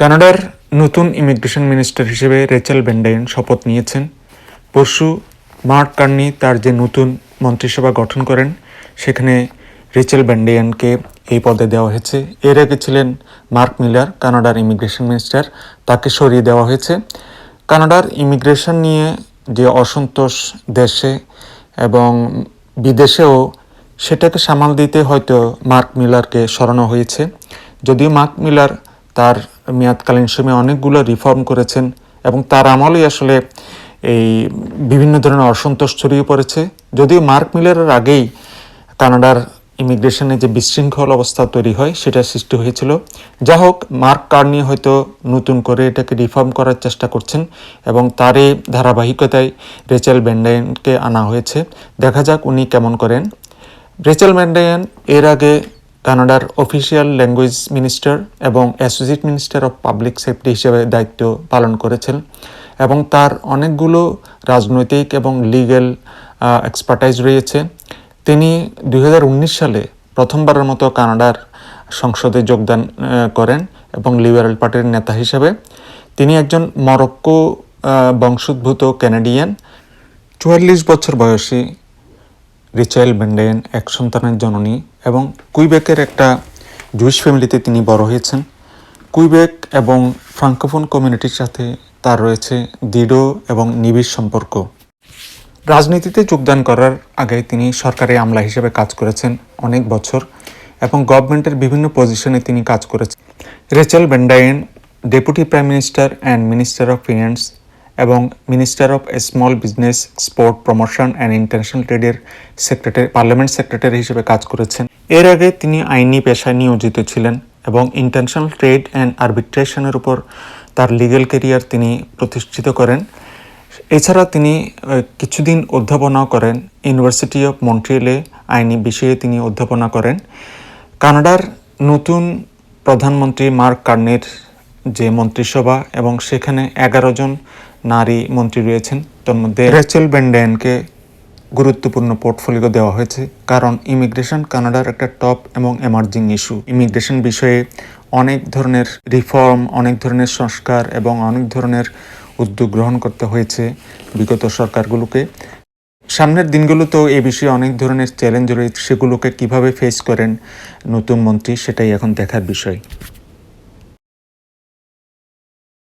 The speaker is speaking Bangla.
কানাডার নতুন ইমিগ্রেশন মিনিস্টার হিসেবে রেচেল বেন্ডাইন শপথ নিয়েছেন। পরশু মার্ক কার্নি তার যে নতুন মন্ত্রিসভা গঠন করেন, সেখানে রেচেল বেন্ডাইয়ানকে এই পদে দেওয়া হয়েছে। এর আগে ছিলেন মার্ক মিলার, কানাডার ইমিগ্রেশন মিনিস্টার, তাকে সরিয়ে দেওয়া হয়েছে। কানাডার ইমিগ্রেশন নিয়ে যে অসন্তোষ দেশে এবং বিদেশেও সেটাকে সামাল দিতে হয়তো মার্ক মিলারকে সরানো হয়েছে। যদিও মার্ক মিলার তার মেয়াদকালীন সময়ে অনেকগুলো রিফর্ম করেছেন এবং তার আমলেই আসলে এই বিভিন্ন ধরনের অসন্তোষ ছড়িয়ে পড়েছে। যদিও মার্ক মিলারের আগেই কানাডার ইমিগ্রেশনে যে বিশৃঙ্খল অবস্থা তৈরি হয়, সেটা সৃষ্টি হয়েছিল। যা হোক, মার্ক কার্নি হয়তো নতুন করে এটাকে রিফর্ম করার চেষ্টা করছেন এবং তারই ধারাবাহিকতায় রেচেল ব্যান্ডায়নকে আনা হয়েছে। দেখা যাক উনি কেমন করেন। রেচেল ম্যান্ডায়ান এর আগে কানাডার অফিসিয়াল ল্যাঙ্গুয়েজ মিনিস্টার এবং associate minister of public safety হিসেবে দায়িত্ব পালন করেছেন এবং তার অনেকগুলো রাজনৈতিক এবং লিগ্যাল এক্সপার্টাইজ রয়েছে। তিনি দু হাজার উনিশ সালে প্রথমবারের মতো কানাডার সংসদে যোগদান করেন এবং লিবারেল পার্টির নেতা হিসেবে। তিনি একজন মরক্কো বংশোদ্ভূত ক্যানাডিয়ান চুয়াল্লিশ বছর বয়সী রিচাইল বেন্ডেন এক সন্তানের জননী এবং কুইবেকের একটা জুইশ ফ্যামিলিতে তিনি বড় হয়েছেন। কুইবেক এবং ফ্রাঙ্কোফোন কমিউনিটির সাথে তার রয়েছে দৃঢ় এবং নিবিড় সম্পর্ক। রাজনীতিতে যোগদান করার আগে তিনি সরকারি আমলা হিসেবে কাজ করেছেন অনেক বছর এবং গভর্নমেন্টের বিভিন্ন পজিশনে তিনি কাজ করেছেন। Rachel Bendayan deputy prime minister and minister of finance এবং minister of small business sport promotion and international ট্রেডের secretary parliament secretary হিসেবে কাজ করেছেন। এর আগে তিনি আইনি পেশায় নিয়োজিত ছিলেন এবং ইন্টারন্যাশনাল ট্রেড অ্যান্ড আরবিট্রেশনের উপর তার লিগ্যাল কেরিয়ার তিনি প্রতিষ্ঠিত করেন। এছাড়া তিনি কিছুদিন অধ্যাপনাও করেন। ইউনিভার্সিটি অফ মন্ট্রিয়েলে আইনি বিষয়ে তিনি অধ্যাপনা করেন। কানাডার নতুন প্রধানমন্ত্রী মার্ক কার্নের যে মন্ত্রিসভা এবং সেখানে এগারো জন নারী মন্ত্রী রয়েছেন। তার মধ্যে রেচেল বেন্ডেনকে গুরুত্বপূর্ণ পোর্টফোলিও দেওয়া হয়েছে, কারণ ইমিগ্রেশন কানাডার একটা টপ এবং এমার্জিং ইস্যু। ইমিগ্রেশন বিষয়ে অনেক ধরনের রিফর্ম, অনেক ধরনের সংস্কার এবং অনেক ধরনের উদ্যোগ গ্রহণ করতে হয়েছে বিগত সরকারগুলোকে। সামনের দিনগুলোতেও এই বিষয়ে অনেক ধরনের চ্যালেঞ্জ রয়েছে, সেগুলোকে কীভাবে ফেস করেন নতুন মন্ত্রী সেটাই এখন দেখার বিষয়।